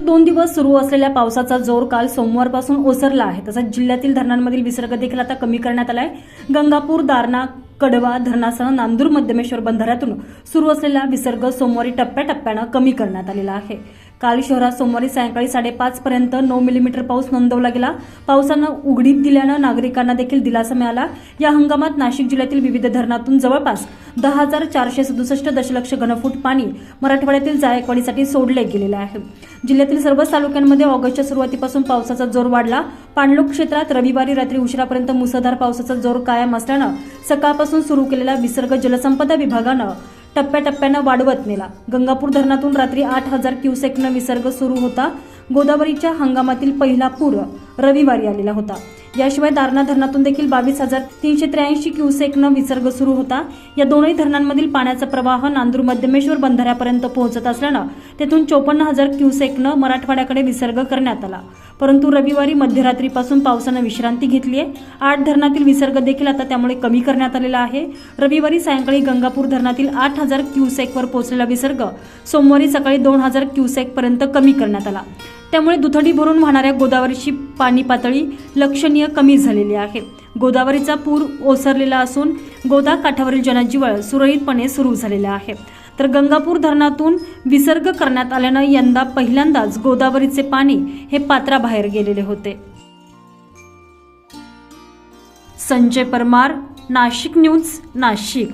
दोन दिवस सुरू असलेल्या पावसाचा जोर काल सोमवारपासून ओसरला आहे. तसंच जिल्ह्यातील धरणांमधील विसर्ग देखील आता कमी करण्यात आलाय. गंगापूर दारणा कडवा धरणासह नांदूर मध्यमेश्वर बंधाऱ्यातून सुरू असलेला विसर्ग सोमवारी टप्प्याटप्प्यानं कमी करण्यात आलेला आहे. काल शहरात सोमवारी सायंकाळी साडेपाच पर्यंत नऊ मिलीमीटर पाऊस नोंदवला गेला. पावसानं उघडीप दिल्यानं नागरिकांना देखील दिलासा मिळाला. या हंगामात नाशिक जिल्ह्यातील विविध धरणातून जवळपास दहा हजार चारशे सदुसष्ट दशलक्ष घनफूट पाणी मराठवाड्यातील जायकवाडीसाठी सोडले गेलेले आहे. जिल्ह्यातील सर्वच तालुक्यांमध्ये ऑगस्टच्या सुरुवातीपासून पावसाचा जोर वाढला. पाणलोक क्षेत्रात रविवारी रात्री उशिरापर्यंत मुसळधार पावसाचा जोर कायम असल्यानं सकाळपासून सुरू केलेला विसर्ग जलसंपदा विभागानं टप्प्याटप्प्यानं वाढवत नेला. गंगापूर धरणातून रात्री आठ हजार क्युसेकनं विसर्ग सुरू होता. गोदावरीच्या हंगामातील पहिला पूर रविवारी आलेला होता. याशिवाय दारणा धरणातून देखील बावीस हजार तीनशे त्र्याऐंशी क्युसेकनं विसर्ग सुरू होता. या दोनही धरणांमधील पाण्याचा प्रवाह नांदूर मध्यमेश्वर बंधाऱ्यापर्यंत पोहोचत असल्यानं तेथून चोपन्न हजार क्युसेकनं मराठवाड्याकडे विसर्ग करण्यात आला. परंतु रविवारी मध्यरात्रीपासून पावसानं विश्रांती घेतली आहे आठ धरणातील विसर्ग देखील आता त्यामुळे कमी करण्यात आलेला आहे. रविवारी सायंकाळी गंगापूर धरणातील आठ हजार क्युसेकवर पोहोचलेला विसर्ग सोमवारी सकाळी दोन हजार क्युसेकपर्यंत कमी करण्यात आला. त्यामुळे दुथडी भरून वाहणाऱ्या गोदावरीची पाणी पातळी लक्षणीय कमी झालेली आहे. गोदावरीचा पूर ओसरलेला असून गोदा काठावरील जनजीवळ सुरळीतपणे सुरू झालेला आहे. तर गंगापूर धरणातून विसर्ग करण्यात आल्यानं यंदा पहिल्यांदाच गोदावरीचे पाणी हे पात्राबाहेर गेलेले होते. संजय परमार नाशिक न्यूज नाशिक.